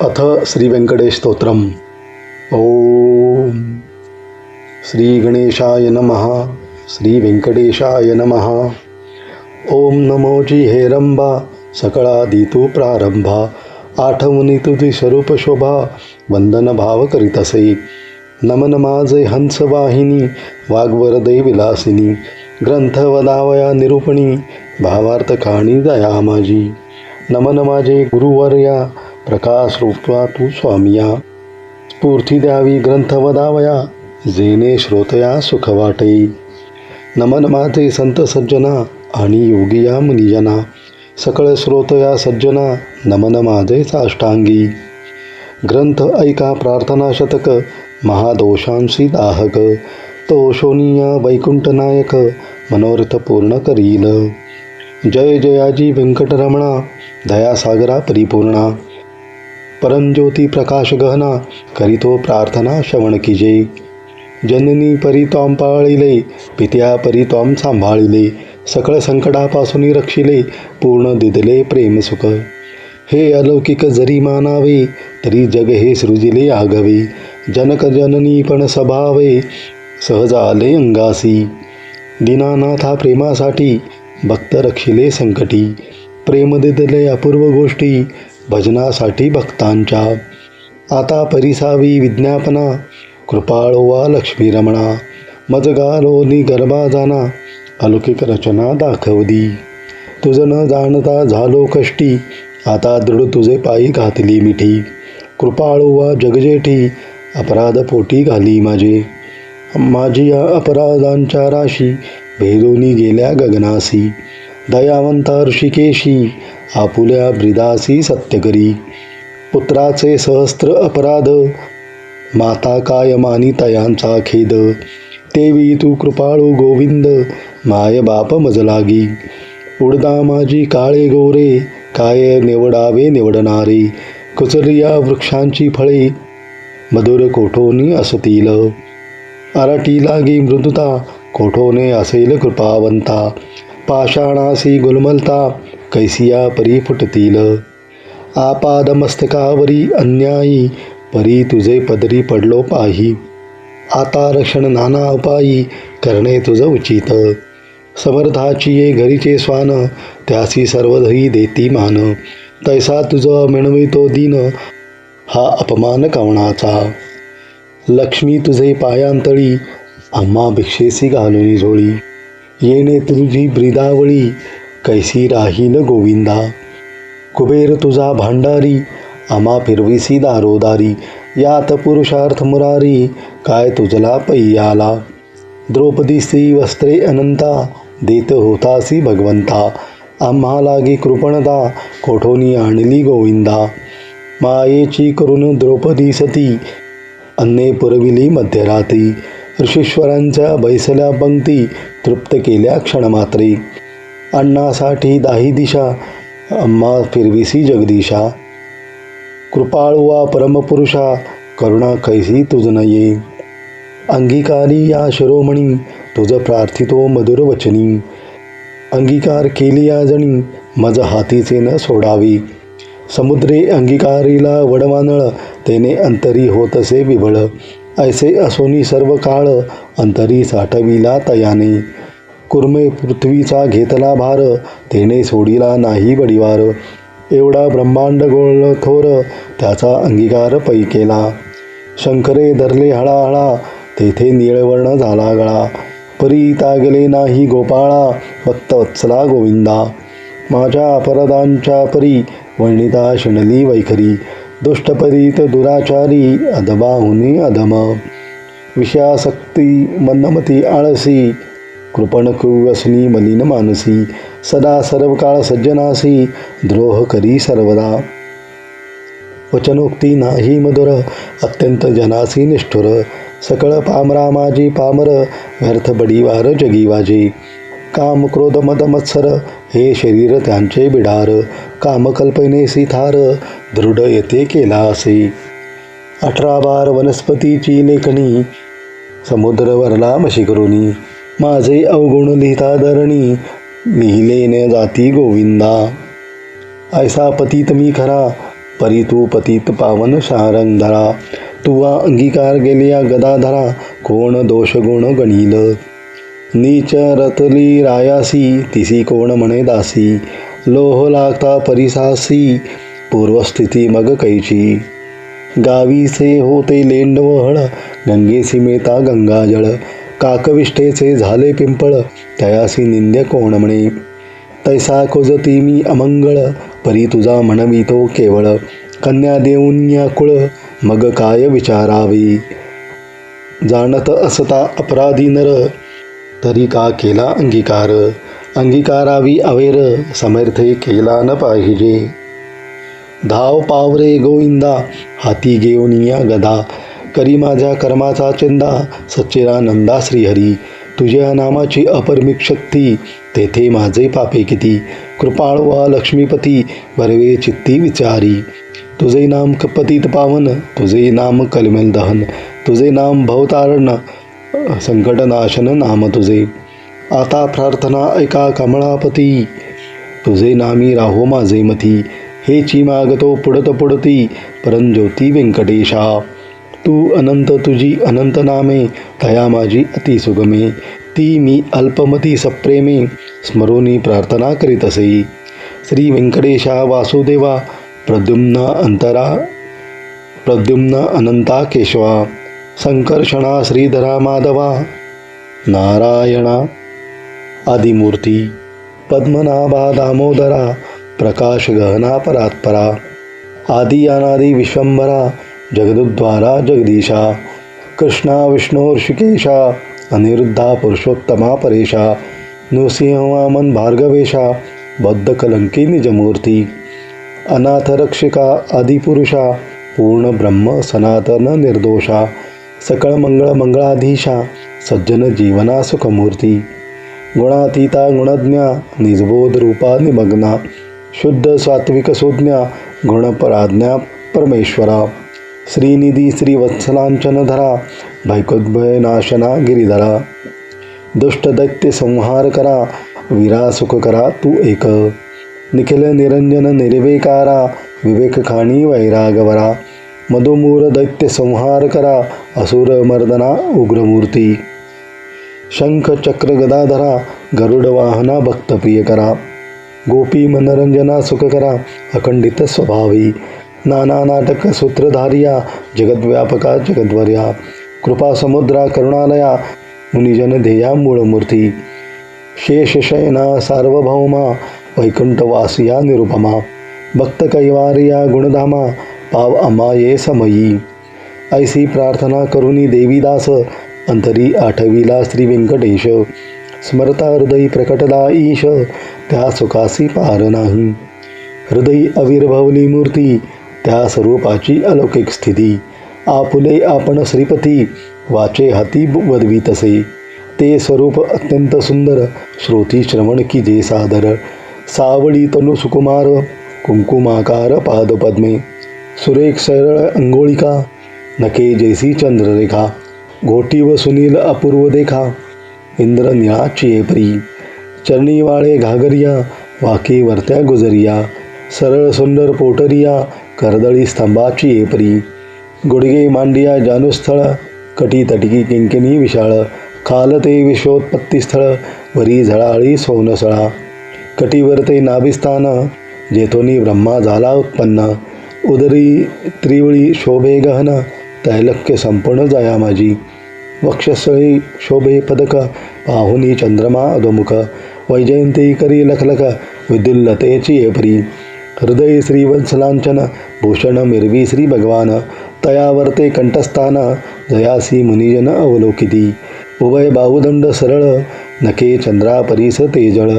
अथ श्री व्यंकटेश स्तोत्रम ओम श्री गणेशाय नमः। श्री व्यंकटेशाय नमः ओम नमोजी हेरंबा सकळा तू प्रारंभा आठवणी तुझी स्वरूप शोभा वंदन भाव करीतसे नमन माझे हंस वाहिनी वाग्वरदे विलासिनी ग्रंथ वदावया निरूपणी भावार्थ खाणी दया माझी नमन माझे गुरुवर्या प्रकाश रूपा तू स्वामिया। स्फूर्ती द्यावी ग्रंथ वदावया जेने श्रोतया सुख वाटे नमन माझे संत सज्जना आणि योगिया मुनिजना। सकळ श्रोतया सज्जना नमन माझे साष्टांगी। ग्रंथ ऐका प्रार्थना शतक महादोषांशी दाहक। तोषोनिया वैकुंठनायक वैकुंठ नायक मनोरथ पूर्ण करील। जय जयाजी व्यंकटरमणा दयासागरा परिपूर्णा। परमज्योती प्रकाश गहना करीतो प्रार्थना श्रवण किजे जननी परी तॉम पाळिले पित्या परी तॉम सांभाळिले सकळ संकटापासून रक्षिले पूर्ण दिदले प्रेम सुख। हे अलौकिक जरी मानावे तरी जग हे सृजिले आगवे। जनक जननी पण स्वभावे सहज आले अंगासी। दीनानाथा प्रेमासाठी भक्त रक्षिले संकटी। प्रेम दिदले अपूर्व गोष्टी भजनासाठी भक्तांच्या. आता परिसावी विज्ञापना कृपाळोवा लक्ष्मी रमणा मजगालोनी गरबा जाना अलौकिक रचना दाखवली तुझं न जाणता झालो कष्टी आता दृढ तुझे पायी घातली मिठी. कृपाळोवा जगजेठी अपराध पोटी घाली माझे. माझी या अपराधांच्या राशी भेदोनी गेल्या गगनासी. दयावंता ऋषिकेशी आपुल्या ब्रिदासी सत्यकरी पुत्राचे सहस्त्र अपराध. माता काय मानी तयांचा खेद. तेवी तू कृपाळू गोविंद माय बाप मजलागी उडदा माझी काळे गोरे काय निवडावे निवडणारे. कुचरिया वृक्षांची फळे मधुर कोठोनी असतील. अराटी लागी मृदुता कोठोने असेल कृपावंता. पाषाणासी गुलमलता कैसिया परी फुटतील. आपादमस्तकावरी अन्यायी परी तुझे पदरी पडलो पाही. आता रक्षण नाना उपायी करणे तुझ उचित. समर्थाची ये घरीचे स्वान त्यासी सर्वधरी देती मान. तैसा तुझं मिळवितो दिन हा अपमान कवणाचा. लक्ष्मी तुझे पायांतळी आम्हा भिक्षेसी घालून झोळी. येणे तुझी ब्रिदावळी कैसी राहील गोविंदा। कुबेर तुझा भांडारी आमा फिरविसी दारोदारी यात पुरुषार्थ मुरारी काय तुझला पैयाला। द्रौपदीसी वस्त्रे अनंता देत होतासी भगवंता। आम्हा लागी कृपणता कोठोनी आणली गोविंदा। मायेची करून द्रौपदी सती अन्ने पुरविली मध्यरात्री। ऋषीश्वरांच्या बैसल्या पंक्ती तृप्त केल्या क्षणमात्री। अण्णासाठी दाही दिशा अम्मा फिरविसी जगदीशा. कृपाळुवा परमपुरुषा करुणा कैसी तुझ ये अंगीकारी या शिरोमणी तुझ प्रार्थितो मधुर वचनी. अंगीकार केली या जणी मज हातीचे न सोडावी. समुद्रे अंगीकारीला वडवानळ तेने अंतरी होतसे विभळ. ऐसे असोनी सर्व काळ अंतरी साठविला तयाने. कुर्मे पृथ्वीचा घेतला भार तेने सोडिला नाही बडिवार. एवढा ब्रह्मांड गोळ थोर त्याचा अंगीकार पै केला. शंकरे धरले हळाहळा तेथे निळवर्ण झाला गळा. परी तागले नाही गोपाळा भक्त वत्सला गोविंदा. माझ्या अपराधांच्या परी वर्णिता शिणली वैखरी. दुष्टपरीत दुराचारी अधबाहुनी अधम. विषयासक्ती मन्नमती आळसी कृपण मलिन मानसी सदा सर्व काळ सज्जनासी द्रोह करी सर्वदा। वचनोक्ती नाही मधुर अत्यंत जनासी निष्ठुर सकळ पामरा माझी पामर व्यर्थ बडीवार जगीवाजे। काम क्रोध मद मत्सर हे शरीर त्यांचे बिडार कामकल्पनेसी थार दृढ येते केला असे अठरा बार वनस्पतीची लेखणी समुद्र वरला मशी माझे अवगुण लिहिता धरणी लिहिले न जाती गोविंदा. ऐसा पतीत मी खरा परी तू पतित पावन शारंग धरा तुवा अंगीकार गेलिया गदाधरा कोण दोष गुण गणील. नीच रतली रायासी तिसी कोण म्हणे दासी. लोह लागता परिसासी पूर्वस्थिती मग कैची. गावीसे होते लेंडवहळ गंगेसी मेता गंगाजळ. काकविष्ठेचे झाले पिंपळ तयासी निंद्य कोण म्हणे? तैसा खोजती मी अमंगळ परी तुझा म्हणवी तो केवळ. कन्या देऊन या कुळ मग काय विचारावी? जाणत असता अपराधी नर तरी का केला अंगीकार? अंगीकारावी अवेर समर्थे केला न पाहिजे. धाव पावरे गोविंदा हाती घेऊन या गदा. करी माझ्या कर्माचा चिंदा. सच्चिरानंदा श्रीहरी तुझ्या नामाची अपरमिक शक्ती तेथे माझे पापे किती? कृपाळ वा लक्ष्मीपती बरवे चित्ती विचारी. तुझे नाम कपतीत पावन तुझे नाम कलमेल दहन तुझे नाम भवतारण संकटनाशन नाम तुझे. आता प्रार्थना ऐका कमळापती तुझे नामी राहो माझे मती. हेची मागतो पुढत पुढती परंज्योती व्यंकटेशा. तू अनंत तुझी अनंत नामे तया माझी अतिसुगमे ती मी अल्पमती सप्रेमे स्मरोनी प्रार्थना करीत असे. श्री व्यंकटेशा वासुदेवा प्रद्युम्न अंतरा प्रद्युम्न अनंता केशवा. संकर्षणा श्रीधरा माधवा. नारायणा आदिमूर्ती. पद्मनाभा दामोदरा प्रकाश गहना परात्परा. आदि अनादि विश्वंभरा जगदुद्वारा जगदीशा कृष्णा विष्णोर्षिकेशा अनिरुद्धा पुरुषोत्तमा परेशा नृसिंहवामन भार्गवेशा बद्ध कलंकी निजमूर्ती अनाथरक्षिका आदिपुरुषा पूर्ण ब्रह्म सनातन निर्दोषा सकळ मंगळ मंगळाधीशा सज्जन जीवना सुखमूर्ती गुणातीता गुणज्ञा निजबोध रूपा निमग्ना शुद्ध सात्विक सुज्ञा गुणपराज्ञा परमेश्वरा. श्रीनिधी श्रीवत्सलांचनधरा भैकोद्भय नाशना गिरिधरा दुष्ट दैत्य संहार करा वीरा सुख करा तू एक निखिल निरंजन निर्विकारा विवेक खाणी वैरागवरा मधुमूर दैत्य संहार करा असुर मर्दना उग्रमूर्ती शंख चक्र गदाधरा गरुड वाहना भक्तप्रिय करा गोपी मनरंजना सुख करा अखंडित स्वभावी नाना नाटक सूत्रधारिया जगद्व्यापका जगद्वर्या कृपा समुद्रा करुणालया मुनिजन ध्येया मूळमूर्ती शेषशयना सार्वभौमा वैकुंठवासिया निरुपमा भक्त कैवारिया गुणधामा पाव अमाये समयी। ऐसी प्रार्थना करुनी देवीदास अंतरी आठवीला श्री व्यंकटेश स्मरता हृदयी प्रकटदा ईश त्या सुखासी पार नाही। हृदयी अविर्भवली मूर्ती त्या स्वरूपाची अलौकिक स्थिती. आपुले आपण श्रीपती, वाचे हाती वदवी तसे. ते स्वरूप अत्यंत सुंदर, श्रोती श्रवण की जे सादर. सावळी तनु सुकुमार, कुंकुमाकार पादपद्मे. सुरेख सरळ अंघोळिका नके जैसी चंद्ररेखा. घोटी व सुनील अपूर्व देखा. इंद्रनिळाची परी. चरणीवाळे घागरिया, वाके वरत्या गुजरिया. सरळ सुंदर पोटरिया करदळी स्तंभाची एपरी. गुडगे मांडिया जानुस्थळ कटी तटकी किंकिनी विशाळ खालते विश्वोत्पत्ती स्थळ वरी झळाळी सोनसळा. कटीवर ते नाभिस्थान जेथोनी ब्रह्मा झाला उत्पन्न. उदरी त्रिवळी शोभे गहन तैलक्य संपूर्ण जया माझी वक्षस्थळी शोभे पदक पाहुनी चंद्रमा अधोमुख. वैजयंती करी लखलख विदुल्लतेची एपरी. हृदय श्रीवत्सलांचन भूषण मिरवी श्री भगवान तयावर्ते कंठस्थान जयासी मुनिजन अवलोकिती। उभय बाहुदंड सरळ नखे चंद्रा परीस तेजळ।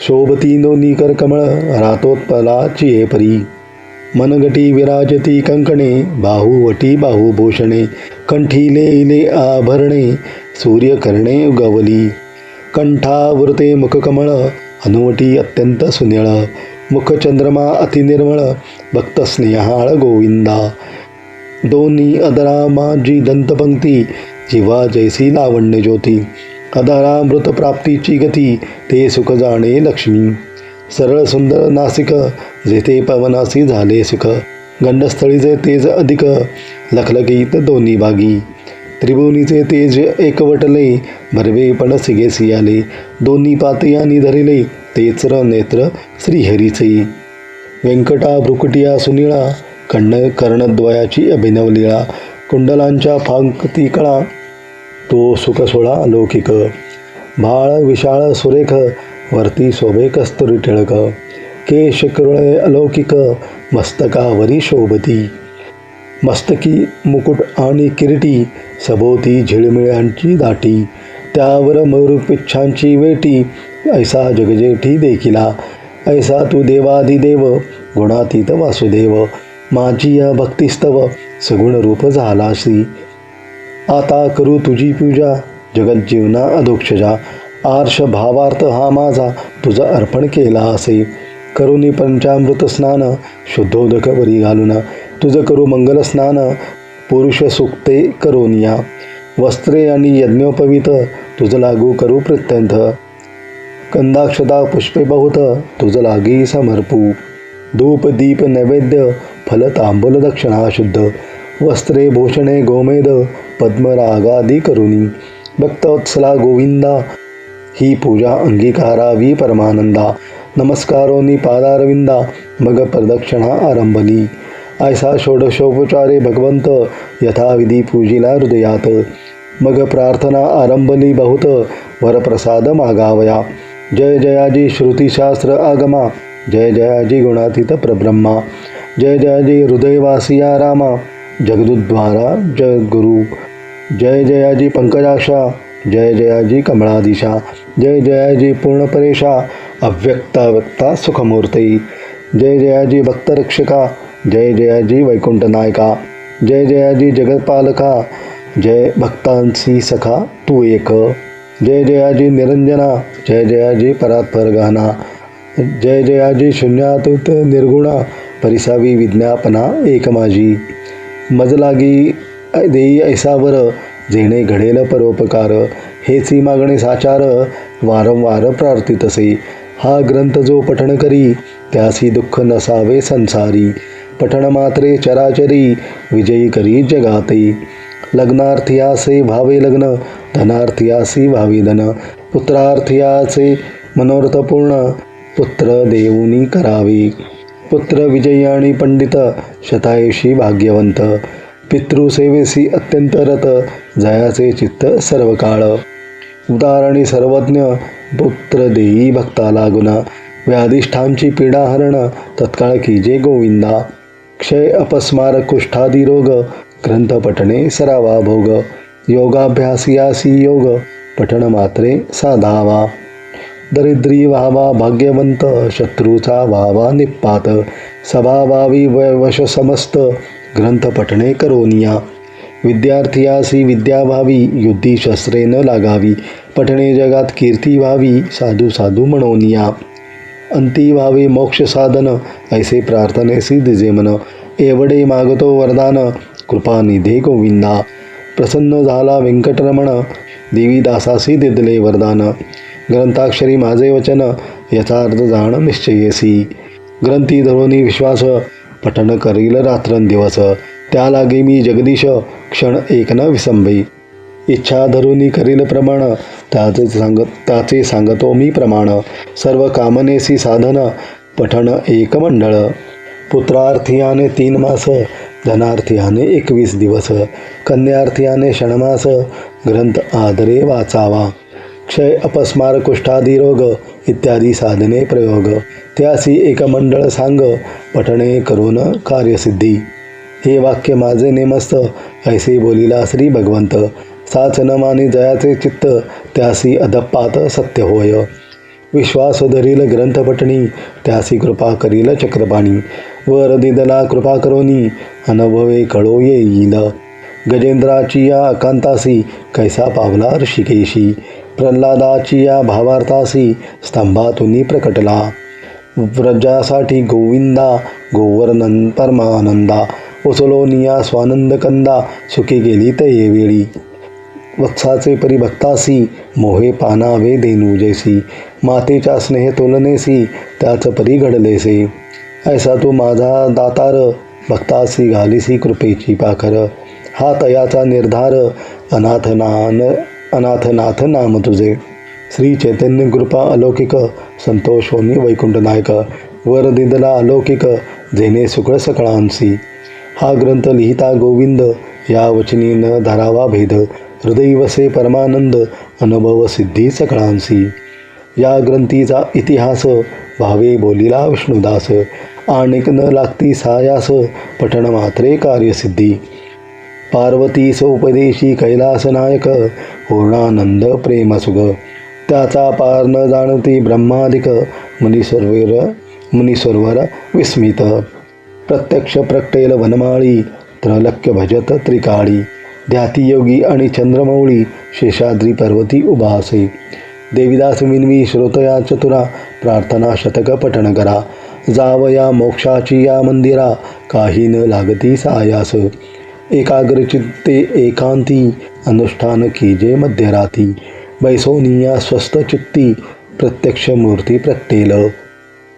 शोभती नोनीकर कमळ रातोत्पलाची हे परी। मनगटी विराजती कंकणे बाहुवटी बाहुभूषणे कंठी लेले आभरणे सूर्यकर्णे उगवली कंठावृते मुखकमळ हनुवटी अत्यंत सुनिळ। मुखचंद्रमा अतिनिर्मळ भक्तस्नेहाळ गोविंदा दोन्ही अदरा माझी दंतपंक्ती जिवा जैसी लावण्य ज्योती अदरा मृतप्राप्तीची गती ते सुख जाणे लक्ष्मी। सरळ सुंदर नासिक जेथे पवनासी झाले सुख। गंडस्थळीचे तेज अधिक लखलखीत दोन्ही बागी। त्रिभुवनीचे तेज एकवटले भरवे पण सिगेसियाले आले दोन्ही पातयानी धरिले तेच र नेत्र श्रीहरीचे. व्यंकटा भ्रुकुटिया सुनिळा कर्ण कर्णद्वयाची अभिनव लीळा कुंडलांच्या फांकती कळा तो सुखसोळा अलौकिक बाळ भाळ विशाळ सुरेख वरती शोभे कस्तुरी टिळक. केश कुरळे अलौकिक मस्तकावरी शोभती. मस्तकी मुकुट आणि किरीटी सभोवती झिळमिळ्यांची दाटी. त्यावर मयूरपिच्छांची वेटी. ऐसा जगजेठी देखिला. ऐसा तू देवादिदेव गुणातीत वासुदेव. माझी या भक्तिस्तव सगुण रूप झालासी आता करू तुझी पूजा जगज्जीवना अधोक्षजा. आर्ष भावार्थ हा माझा तुझा अर्पण केला असे. करुणी पंचामृत स्नान शुद्धोदक वरी घालून. तुझं करू मंगलस्नान पुरुष सुक्ते करोनिया वस्त्रे आणि यज्ञोपवित तुझं लागू करू प्रत्यंत कंदाक्षता पुष्पे बहुत तुझं लागी समर्पू. धूप दीप नैवेद्य फल तांबूल दक्षिणा शुद्ध. वस्त्रे भूषणे गोमेद पद्मरागादी करुणी. भक्तवत्सला गोविंदा ही पूजा अंगीकारावी परमानंदा. नमस्कारोनी पादारविंदा मग प्रदक्षिणा आरंभली ऐसा षोडशोपचारे भगवंत यथाविधी पूजिला हृदयात। मग प्रार्थना आरंभली बहुत वरप्रसाद मागावया जय जयाजी श्रुतीशास्त्र आगमा। जय जयाजी गुणातीत प्रब्रह्मा। जय जयाजी हृदयवासिया रामा। जगदुद्वारा जगद्गुरु जय जयाजी पंकजाशा। जय जयाजी कमळादिशा जय जयाजी पूर्णपरेशा। अव्यक्ता सुखमूर्ती। जय जयाजी भक्तरक्षका जय जयाजी वैकुंठ नायका जय जयाजी जगतपालका जय भक्तांसी सखा तू एक. जय जयाजी निरंजना जय जयाजी परात्पर गहना जय जयाजी शून्यातुत निर्गुणा परिसावी विज्ञापना एक माझी मजलागी देई ऐसावर जेणे घडेल परोपकार हेची मागणे साचार वारंवार प्रार्थितसे हा ग्रंथ जो पठण करी त्यासी दुःख नसावे संसारी पठण मात्रे चराचरी विजयी करी जगाते. लग्नार्थियासे भावे लग्न धनार्थियासी भावे धन पुत्रार्थियाचे मनोरथपूर्ण पुत्र देऊनी करावे. पुत्र विजयी आणि पंडित शतायुषी भाग्यवंत पितृसेवेसी अत्यंत रत जयाचे चित्त सर्व काळ उदाहरणी सर्वज्ञ पुत्र देई भक्ताला गुणा व्याधिष्ठांची पीडा हरण तत्काळ कीजे गोविंदा क्षय अपस्मार कुष्ठादी रोग ग्रंथ पठणे सरावा भोग योगाभ्यास यासी योग पठण मात्रे साधावा. दरिद्री व्हावा भाग्यवंत शत्रूचा व्हावा निपात सभावावी वश समस्त ग्रंथ पठणे करोनिया. विद्यार्थियासी विद्या व्हावी युद्धी शस्त्रे न लागावी पठणे जगात कीर्ती व्हावी साधू साधू म्हणोनिया. अंती व्हावे मोक्ष साधन ऐसे प्रार्थनेसी दिजे मन एवढे मागतो वरदान कृपानिधे गोविंदा। प्रसन्न झाला व्यंकटरमण देवीदासासी दिदले वरदान। ग्रंथाक्षरी माझे वचन याचा अर्थ जाण निश्चयेसी। ग्रंथी धरोनी विश्वास पठण करील रात्रंदिवस। त्या लागे मी जगदीश क्षण एक न विसंबई इच्छा धरुनी करील प्रमाण त्याचे सांगत त्याचे सांगतो मी प्रमाण. सर्व कामनेसी साधन पठण एक मंडळ. पुत्रार्थियाने तीन मास धनार्थियाने एकवीस दिवस. कन्यार्थियाने षणमास ग्रंथ आदरे वाचावा. क्षय अपस्मार कुष्ठादी रोग इत्यादी साधने प्रयोग. त्यासी एक मंडळ सांग पठणे करून कार्यसिद्धी. हे वाक्य माझे नेमस्त ऐसे बोलिला श्री भगवंत. साच न मानी जयाचे चित्त त्यासी अदप्पात सत्य होय विश्वास धरील ग्रंथपटणी त्यासी कृपा करील चक्रपाणी। वर दिदला कृपा करोनी अनुभवे कळो येईल गजेंद्राची या अकांतासी कैसा पावला ऋषिकेशी। प्रल्हादाची या भावार्थासी स्तंभातुनी प्रकटला। व्रजासाठी गोविंदा गोवर्णन परमानंदा। उसलोनिया स्वानंद कंदा सुखी गेली ते वेळी। वत्साचे परिभक्तासी मोहे पानावे देनू जैसी मातेच्या स्नेह तोलनेसी त्याच परी घडलेसे. ऐसा तू माझा दातार भक्तासी घालिसी कृपेची पाखर. हा तयाचा निर्धार अनाथनान अनाथनाथ नाम तुझे. श्री चैतन्य कृपा अलौकिक संतोष होमी वैकुंठ नायक. वर दिदला अलौकिक जेने सुकळ सकळांसी. हा ग्रंथ लिहिता गोविंद या वचनी न धरावा भेद. हृदयवसे परमानंद अनुभव सिद्धी सकळांसी या ग्रंथीचा इतिहास भावे बोलिला विष्णुदास. आणिक न लागती सायास पठण मात्रे कार्यसिद्धी. पार्वतीस उपदेशी कैलास नायक पूर्णानंद प्रेमसुग. त्याचा पार न जाणती ब्रह्मादिक मुनिसर्वर मुनिसर्वर विस्मित. प्रत्यक्ष प्रकटेल वनमाळी त्रलक्य भजत त्रिकाळी. ध्याती योगी आणि चंद्रमौळी शेषाद्री पर्वती उभा असे. देविदास विनवी श्रोतया चतुरा प्रार्थना शतक पठण करा. जावया मोक्षाची या मंदिरा काही न लागती सायास. एकाग्रचित्ते एकांती अनुष्ठान कीजे मध्यराती. बैसोनिया स्वस्त चित्ती प्रत्यक्ष मूर्ती प्रत्येल.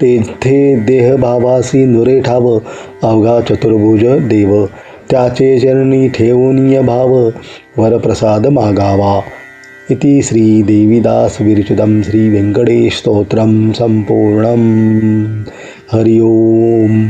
तेथे देहभावासी नुरे ठाव अवघा चतुर्भुज देव. त्याचे चरणी ठेवूनिय भाव वरप्रसाद मागावा. इति श्री देविदास विरचितं श्री व्यङ्कटेश हरि ओम्.